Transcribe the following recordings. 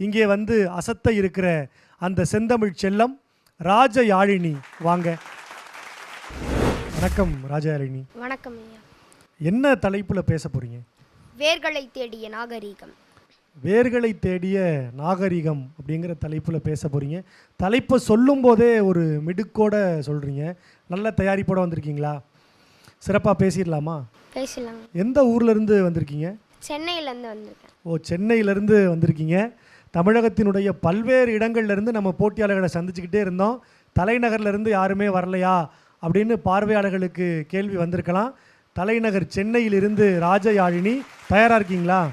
இங்கே வந்து அசத்த இருக்கிற அந்த செந்தமிழ் செல்லம் ராஜ யாழினி வாங்க. வணக்கம் ராஜ யாழினி வணக்கம் ஐயா. என்ன தலைப்பில் பேச போறீங்க? வேர்களை தேடிய நாகரீகம். வேர்களை தேடிய நாகரிகம் அப்படிங்கிற தலைப்பில் பேச போறீங்க. தலைப்பை சொல்லும் போதே ஒரு மிடுக்கோட சொல்றீங்க. நல்ல தயாரிப்போட வந்திருக்கீங்களா? சிறப்பாக பேசிடலாமா? பேசலாம் எந்த ஊர்ல இருந்து வந்திருக்கீங்க? சென்னையிலேருந்து வந்திருக்கேன். ஓ சென்னையிலேருந்து வந்திருக்கீங்க. தமிழகத்தினுடைய பல்வேறு இடங்கள்ல இருந்து நம்ம போட்டியாளர்களை சந்திச்சுக்கிட்டே இருந்தோம். தலைநகர்ல இருந்து யாருமே வரலையா? அப்படின்னு பார்வையாளர்களுக்கு கேள்வி வந்திருக்கலாம். தலைநகர் சென்னையிலிருந்து ராஜயாழினி தயாராக இருக்கீங்களா?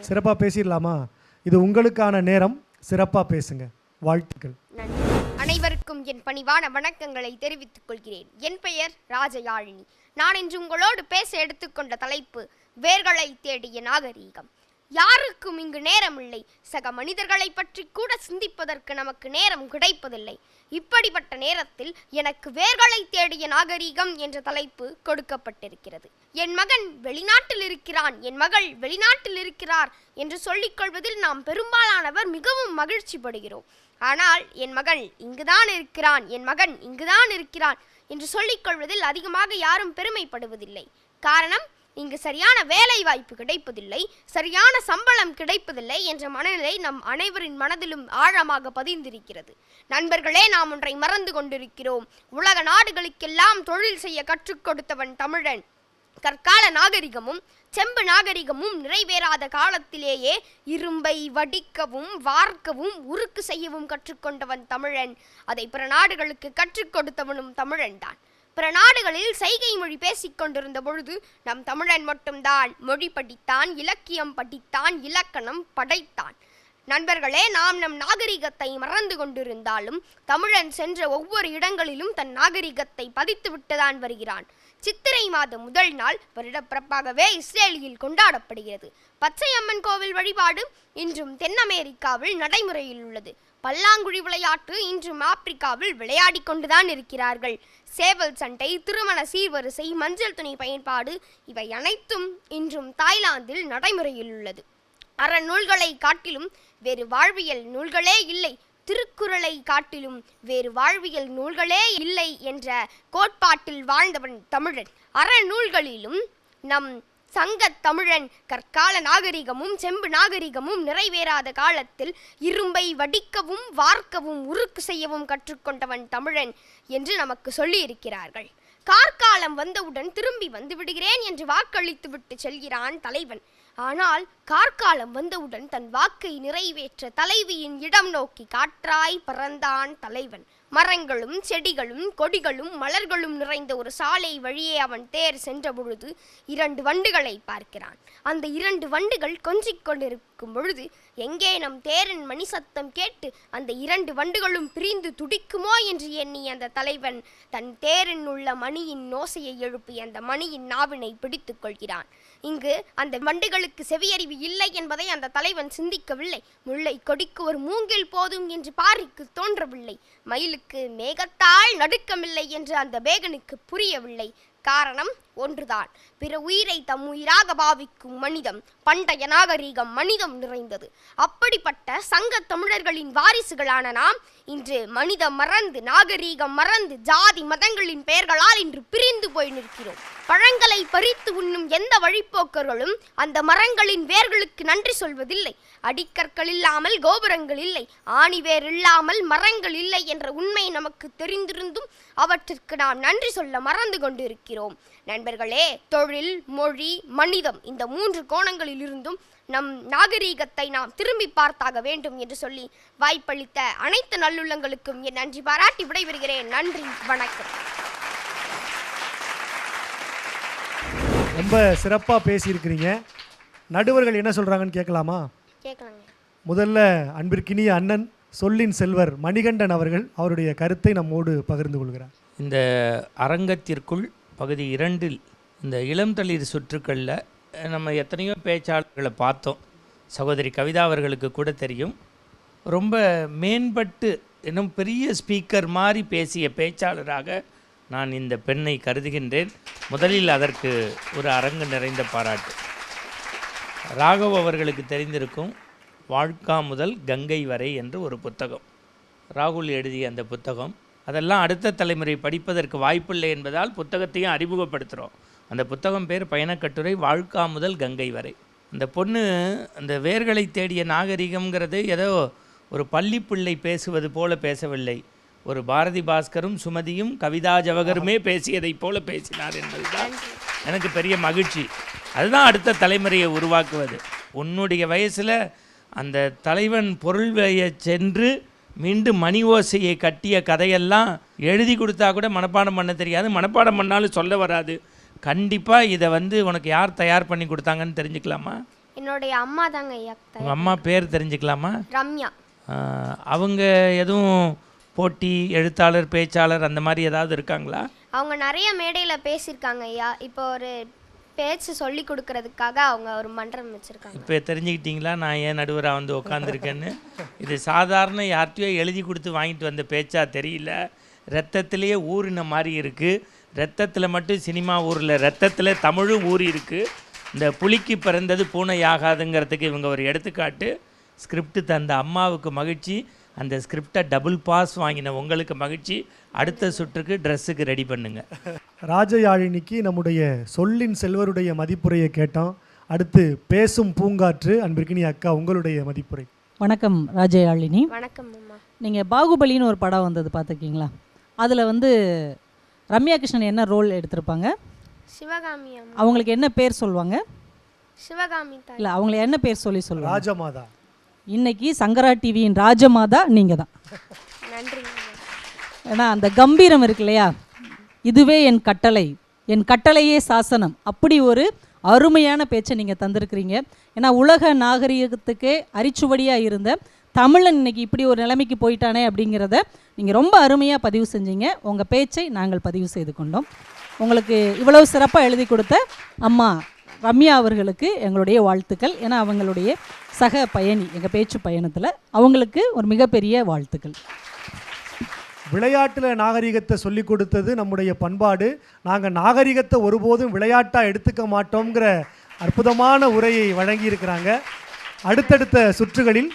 சிறப்பாக பேசிடலாமா? இது உங்களுக்கான நேரம். சிறப்பாக பேசுங்க. வாழ்த்துக்கள். அனைவருக்கும் என் பணிவான வணக்கங்களை தெரிவித்துக் கொள்கிறேன். என் பெயர் ராஜயாழினி. நான் இன்று உங்களோடு பேச எடுத்துக்கொண்ட தலைப்பு வேர்களை தேடிய நாகரீகம். யாருக்கும் இங்கு நேரமில்லை. சக மனிதர்களை பற்றி கூட சிந்திப்பதற்கு நமக்கு நேரம் கிடைப்பதில்லை. இப்படிப்பட்ட நேரத்தில் எனக்கு வேர்களை தேடிய நாகரீகம் என்ற தலைப்பு கொடுக்கப்பட்டிருக்கிறது. என் மகன் வெளிநாட்டில் இருக்கிறான் என் மகள் வெளிநாட்டில் இருக்கிறார் என்று சொல்லிக்கொள்வதில் நாம் பெரும்பாலானவர் மிகவும் மகிழ்ச்சி படுகிறோம் ஆனால் என் மகள் இங்குதான் இருக்கிறான் என் மகன் இங்குதான் இருக்கிறான் என்று சொல்லிக்கொள்வதில் அதிகமாக யாரும் பெருமைப்படுவதில்லை. காரணம் இங்கு சரியான வேலை வாய்ப்பு கிடைப்பதில்லை சரியான சம்பளம் கிடைப்பதில்லை என்ற மனநிலை நம் அனைவரின் மனதிலும் ஆழமாக பதிந்திருக்கிறது. நண்பர்களே நாம் ஒன்றை மறந்து கொண்டிருக்கிறோம். உலக நாடுகளுக்கெல்லாம் தொழில் செய்ய கற்றுக் கொடுத்தவன் தமிழன். கற்கால நாகரிகமும் செம்பு நாகரிகமும் நிறைவேறாத காலத்திலேயே இரும்பை வடிக்கவும் வார்க்கவும் உருக்கு செய்யவும் கற்றுக்கொண்டவன் தமிழன். அதை பிற நாடுகளுக்கு கற்றுக் கொடுத்தவனும் தமிழன்தான். பிற நாடுகளில் சைகை மொழி பேசிக் கொண்டிருந்த பொழுது நம் தமிழன் மட்டும்தான் மொழி படித்தான் இலக்கியம் படித்தான் இலக்கணம் படைத்தான். நண்பர்களே நாம் நம் நாகரிகத்தை மறந்து கொண்டிருந்தாலும் தமிழன் சென்ற ஒவ்வொரு இடங்களிலும் தன் நாகரிகத்தை பதித்து விட்டுதான் வருகிறான். சித்திரை மாதம் முதல் நாள் வருடப்பிறப்பாகவே இஸ்ரேலியில் கொண்டாடப்படுகிறது. பச்சையம்மன் கோவில் வழிபாடு இன்றும் தென் அமெரிக்காவில் நடைமுறையில் உள்ளது. பல்லாங்குழி விளையாட்டு இன்றும் ஆப்பிரிக்காவில் விளையாடி கொண்டுதான் இருக்கிறார்கள். சேவல் சண்டை திருமண சீர்வரிசை மஞ்சள் துணி பயன்பாடு இவை அனைத்தும் இன்றும் தாய்லாந்தில் நடைமுறையில் உள்ளது. அறநூல்களை காட்டிலும் வேறு வாழ்வியல் நூல்களே இல்லை. திருக்குறளை காட்டிலும் வேறு வாழ்வியல் நூல்களே இல்லை என்ற கோட்பாட்டில் வாழ்ந்தவன் தமிழன். அறநூல்களிலும் நம் சங்க தமிழன் கற்கால நாகரிகமும் செம்பு நாகரிகமும் நிறைவேறாத காலத்தில் இரும்பை வடிக்கவும் வார்க்கவும் உருக்கு செய்யவும் கற்றுக்கொண்டவன் தமிழன் என்று நமக்கு சொல்லியிருக்கிறார்கள். கார்காலம் வந்தவுடன் திரும்பி வந்து விடுகிறேன் என்று வாக்களித்து விட்டு செல்கிறான் தலைவன். ஆனால் கார்காலம் வந்தவுடன் தன் வாக்கை நிறைவேற்ற தலைவியின் இடம் நோக்கி காற்றாய் பறந்தான் தலைவன். மரங்களும் செடிகளும் கொடிகளும் மலர்களும் நிறைந்த ஒரு சாலை வழியே அவன் தேர் சென்ற பொழுது இரண்டு வண்டுகளை பார்க்கிறான். அந்த இரண்டு வண்டுகள் கொஞ்சிக் கொண்டிருக்கும் பொழுது எங்கே நம் தேரன் மணி சத்தம் கேட்டு அந்த இரண்டு வண்டுகளும் பிரிந்து துடிக்குமோ என்று எண்ணி அந்த தலைவன் தன் தேரின் உள்ள மணியின் ஓசையை எழுப்பி அந்த மணியின் நாவினை பிடித்துக் கொள்கிறான். இங்கு அந்த வண்டுகளுக்கு செவியறிவு இல்லை என்பதை அந்த தலைவன் சிந்திக்கவில்லை. முல்லை கொடிக்கு ஒரு மூங்கில் போதும் என்று பாரிக்கு தோன்றவில்லை. மயிலுக்கு மேகத்தால் நடுக்கமில்லை என்று அந்த பேகனுக்கு புரியவில்லை. காரணம் ஒன்றுதான். பிற உயிரை தம் உயிராக பாவிக்கும் மனிதம் பண்டைய நாகரீகம் மனிதம் நிறைந்தது. அப்படிப்பட்ட சங்க தமிழர்களின் வாரிசுகளான நாம் இன்று மனிதம் மறந்து நாகரீகம் மறந்து ஜாதி மதங்களின் பெயர்களால் இன்று பிரிந்து போய் நிற்கிறோம். பழங்களை பறித்து உண்ணும் எந்த வழிப்போக்கர்களும் அந்த மரங்களின் வேர்களுக்கு நன்றி சொல்வதில்லை. அடிக்கற்கள் இல்லாமல் கோபுரங்கள் இல்லை ஆணிவேர் இல்லாமல் மரங்கள் இல்லை என்ற உண்மை நமக்கு தெரிந்திருந்தும் அவற்றிற்கு நாம் நன்றி சொல்ல மறந்து கொண்டிருக்கிறோம். நண்பர்களே தொழில் மொழி மனிதம் இந்த மூன்று கோணங்களில் இருந்தும் நம் நாகரீகத்தை நாம் திரும்பி பார்த்தாக வேண்டும் என்று சொல்லி வாய்ப்பளித்த அனைத்து நல்லுள்ளங்களுக்கும் என் நன்றி பாராட்டி விடைபெறுகிறேன். நன்றி வணக்கம். ரொம்ப சிறப்பாக பேசியிருக்கிறீங்க. நடுவர்கள் என்ன சொல்கிறாங்கன்னு கேட்கலாமா? கேட்கலாங்க. முதல்ல அன்பிற்கினிய அண்ணன் சொல்லின் செல்வர் மணிகண்டன் அவர்கள் அவருடைய கருத்தை நம்மோடு பகிர்ந்து கொள்கிறார். இந்த அரங்கத்திற்குள் பகுதி இரண்டில் இந்த இளம் தளிர் சுற்றுக்களில் நம்ம எத்தனையோ பேச்சாளர்களை பார்த்தோம். சகோதரி கவிதா அவர்களுக்கு கூட தெரியும். ரொம்ப மேம்பட்டு இன்னும் பெரிய ஸ்பீக்கர் மாதிரி பேசிய பேச்சாளராக நான் இந்த பெண்ணை கருதுகின்றேன். முதலில் அதற்கு ஒரு அரங்கு நிறைந்த பாராட்டு. ராகவ் அவர்களுக்கு தெரிந்திருக்கும் வாழ்க்கா முதல் கங்கை வரை என்று ஒரு புத்தகம். ராகுல் எழுதிய அந்த புத்தகம் அதெல்லாம் அடுத்த தலைமுறை படிப்பதற்கு வாய்ப்பில்லை என்பதால் புத்தகத்தையும் அறிமுகப்படுத்துகிறோம் அந்த புத்தகம் பேர் பயணக்கட்டுரை வாழ்க்கா முதல் கங்கை வரை. அந்த பொண்ணு அந்த வேர்களை தேடிய நாகரிகம்ங்கிறது ஏதோ ஒரு பள்ளி பிள்ளை பேசுவது போல பேசவில்லை. ஒரு பாரதி பாஸ்கரும் சுமதியும் கவிதா ஜவகருமே பேசியதைப் போல பேசினார் என்பதுதான் எனக்கு பெரிய மகிழ்ச்சி. அதுதான் அடுத்த தலைமுறையை உருவாக்குவது. உன்னுடைய வயசில் அந்த தலைவன் பொருள் சென்று மீண்டும் மணி ஓசையை கட்டிய கதையெல்லாம் எழுதி கொடுத்தா கூட மனப்பாடம் பண்ண தெரியாது. மனப்பாடம் பண்ணாலும் சொல்ல வராது. கண்டிப்பாக இதை வந்து உனக்கு யார் தயார் பண்ணி கொடுத்தாங்கன்னு தெரிஞ்சுக்கலாமா? என்னுடைய அம்மா தாங்க ஐயா உங்கள் அம்மா பேர் தெரிஞ்சுக்கலாமா? ரம்யா. அவங்க எதுவும் போட்டி எழுத்தாளர் பேச்சாளர் அந்த மாதிரி ஏதாவது இருக்காங்களா? அவங்க நிறைய மேடையில் பேசியிருக்காங்க ஐயா. இப்போ ஒரு பேச்சு சொல்லி கொடுக்கறதுக்காக அவங்க ஒரு மன்றம் வச்சுருக்காங்க. இப்போ தெரிஞ்சுக்கிட்டீங்களா? நான் ஏன் நடுவராக வந்து உட்காந்துருக்கேன்னு இது சாதாரண யார்கிட்டயோ எழுதி கொடுத்து வாங்கிட்டு வந்த பேச்சா தெரியல. ரத்தத்திலேயே ஊறின மாதிரி இருக்குது ரத்தத்தில் மட்டும் சினிமா ஊரில் ரத்தத்தில் தமிழும் ஊறி இருக்குது இந்த புலிக்கு பிறந்தது பூனை ஆகாதுங்கிறதுக்கு இவங்க ஒரு எடுத்துக்காட்டு. ஸ்கிரிப்ட் தந்த அம்மாவுக்கு மகிழ்ச்சி. அந்த ஸ்கிரிப்டை டபுள் பாஸ் வாங்கின உங்களுக்கு மகிழ்ச்சி. அடுத்த சுற்றுக்கு ட்ரெஸ்ஸுக்கு ரெடி பண்ணுங்கள் ராஜயாழினிக்கு நம்முடைய சொல்லின் செல்வருடைய மதிப்புரையை கேட்டோம். அடுத்து பேசும் பூங்காற்று அன்பிற்கினி அக்கா உங்களுடைய மதிப்புரை. வணக்கம் ராஜயாழினி. வணக்கம் நீங்கள் பாகுபலின்னு ஒரு படம் வந்தது பார்த்துருக்கீங்களா? அதில் வந்து ரம்யா கிருஷ்ணன் என்ன ரோல் எடுத்திருப்பாங்க? சிவகாமி அம்மா. அவங்களுக்கு என்ன பேர் சொல்லுவாங்க? சிவகாமி இல்லை அவங்கள என்ன பேர் சொல்லி சொல்லுவாங்க? ராஜமாதா. இன்னைக்கு சங்கரா டிவியின் ராஜமாதா நீங்கள் தான் நன்றிங்க அம்மா. ஏன்னா அந்த கம்பீரம் இருக்கு இல்லையா? இதுவே என் கட்டளை. என் கட்டளையே சாசனம். அப்படி ஒரு அருமையான பேச்சை நீங்கள் தந்திருக்கிறீங்க. ஏன்னா உலக நாகரிகத்துக்கே அரிச்சுவடியாக இருந்த தமிழன் இன்னைக்கு இப்படி ஒரு நிலைமைக்கு போயிட்டானே அப்படிங்கிறத நீங்கள் ரொம்ப அருமையாக பதிவு செஞ்சீங்க. உங்கள் பேச்சை நாங்கள் பதிவு செய்து கொண்டோம். உங்களுக்கு இவ்வளவு சிறப்பாக எழுதி கொடுத்த அம்மா ரம்யா அவர்களுக்கு எங்களுடைய வாழ்த்துக்கள். ஏன்னா அவங்களுடைய சக பயணி எங்கள் பேச்சு பயணத்தில் அவங்களுக்கு ஒரு மிகப்பெரிய வாழ்த்துக்கள். விளையாட்டில் நாகரிகத்தை சொல்லிக் கொடுத்தது நம்முடைய பண்பாடு. நாங்கள் நாகரிகத்தை ஒருபோதும் விளையாட்டாக எடுத்துக்க மாட்டோங்கிற அற்புதமான உரையை வழங்கியிருக்கிறாங்க. அடுத்தடுத்த சுற்றுகளில்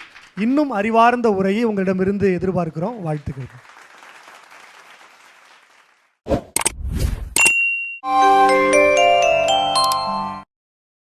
இன்னும் அறிவார்ந்த உரையை உங்களிடமிருந்து எதிர்பார்க்கிறோம். வாழ்த்துக்கள்.